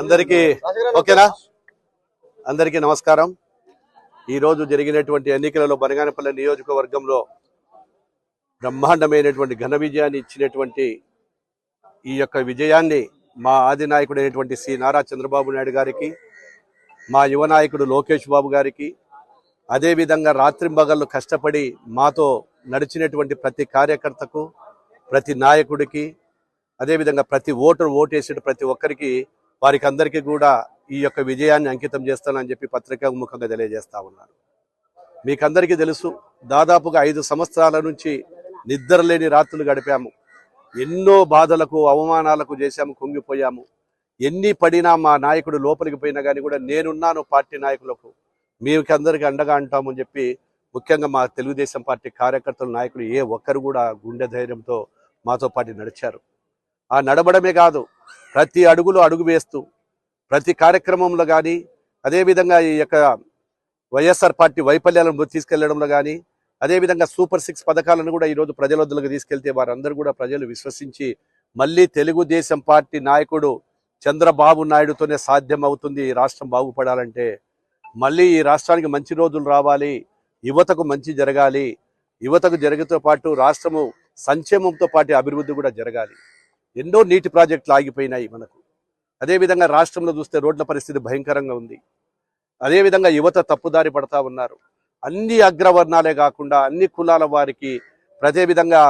అందరికీ ఓకేనా? అందరికీ నమస్కారం. ఈరోజు జరిగినటువంటి ఎన్నికలలో బనగానపల్లి నియోజకవర్గంలో బ్రహ్మాండమైనటువంటి ఘన విజయాన్ని ఇచ్చినటువంటి ఈ యొక్క విజయాన్ని మా ఆది నాయకుడైనటువంటి శ్రీ నారా చంద్రబాబు నాయుడు గారికి మా యువ నాయకుడు లోకేష్ బాబు గారికి అదేవిధంగా రాత్రింబగళ్ళు కష్టపడి మాతో నడిచినటువంటి ప్రతి కార్యకర్తకు ప్రతి నాయకుడికి అదేవిధంగా ప్రతి ఓటరు ఓటేసిన ప్రతి ఒక్కరికి వారికి అందరికీ కూడా ఈ యొక్క విజయాన్ని అంకితం చేస్తానని చెప్పి పత్రికా ముఖంగా తెలియజేస్తా ఉన్నాను. మీకందరికీ తెలుసు దాదాపుగా ఐదు సంవత్సరాల నుంచి నిద్రలేని రాత్రులు గడిపాము. ఎన్నో బాధలకు అవమానాలకు చేశాము కుంగిపోయాము. ఎన్ని పడినా మా నాయకుడు లోపలికి పోయినా కానీ కూడా నేనున్నాను పార్టీ నాయకులకు. మీకందరికీ అండగా అంటామని చెప్పి ముఖ్యంగా మా తెలుగుదేశం పార్టీ కార్యకర్తలు నాయకులు ఏ ఒక్కరు కూడా గుండె ధైర్యంతో మాతో పాటు నడిచారు. ఆ నడవడమే కాదు ప్రతి అడుగులో అడుగు వేస్తూ ప్రతి కార్యక్రమంలో కానీ అదేవిధంగా ఈ యొక్క వైఎస్ఆర్ పార్టీ వైఫల్యాలను తీసుకెళ్ళడంలో కానీ అదేవిధంగా సూపర్ సిక్స్ పథకాలను కూడా ఈరోజు ప్రజల వద్దలకు తీసుకెళ్తే వారందరూ కూడా ప్రజలు విశ్వసించి మళ్ళీ తెలుగుదేశం పార్టీ నాయకుడు చంద్రబాబు నాయుడుతోనే సాధ్యం అవుతుంది ఈ రాష్ట్రం బాగుపడాలంటే. మళ్ళీ ఈ రాష్ట్రానికి మంచి రోజులు రావాలి. యువతకు మంచి జరగాలి. యువతకు జరగతో పాటు రాష్ట్రము సంక్షేమంతో పాటు అభివృద్ధి కూడా జరగాలి. ఎన్నో నీటి ప్రాజెక్టులు ఆగిపోయినాయి మనకు. అదేవిధంగా రాష్ట్రంలో చూస్తే రోడ్ల పరిస్థితి భయంకరంగా ఉంది. అదేవిధంగా యువత తప్పుదారి పడతా ఉన్నారు. అన్ని అగ్రవర్ణాలే కాకుండా అన్ని కులాల వారికి ప్రతి విధంగా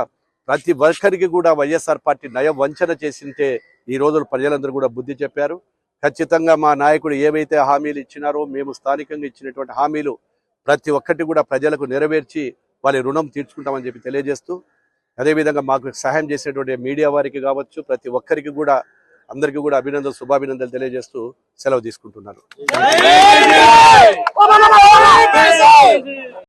ప్రతి ఒక్కరికి కూడా వైఎస్ఆర్ పార్టీ నయ వంచన చేసింటే ఈ రోజులు ప్రజలందరూ కూడా బుద్ధి చెప్పారు. ఖచ్చితంగా మా నాయకుడు ఏవైతే హామీలు ఇచ్చినారో మేము స్థానికంగా ఇచ్చినటువంటి హామీలు ప్రతి ఒక్కటి కూడా ప్రజలకు నెరవేర్చి వాళ్ళ రుణం తీర్చుకుంటామని చెప్పి తెలియజేస్తూ అదేవిధంగా మాకు సహాయం చేసినటువంటి మీడియా వారికి కావచ్చు ప్రతి ఒక్కరికి కూడా అందరికీ కూడా అభినందనలు శుభాభినందనలు తెలియజేస్తూ సెలవు తీసుకుంటున్నాను.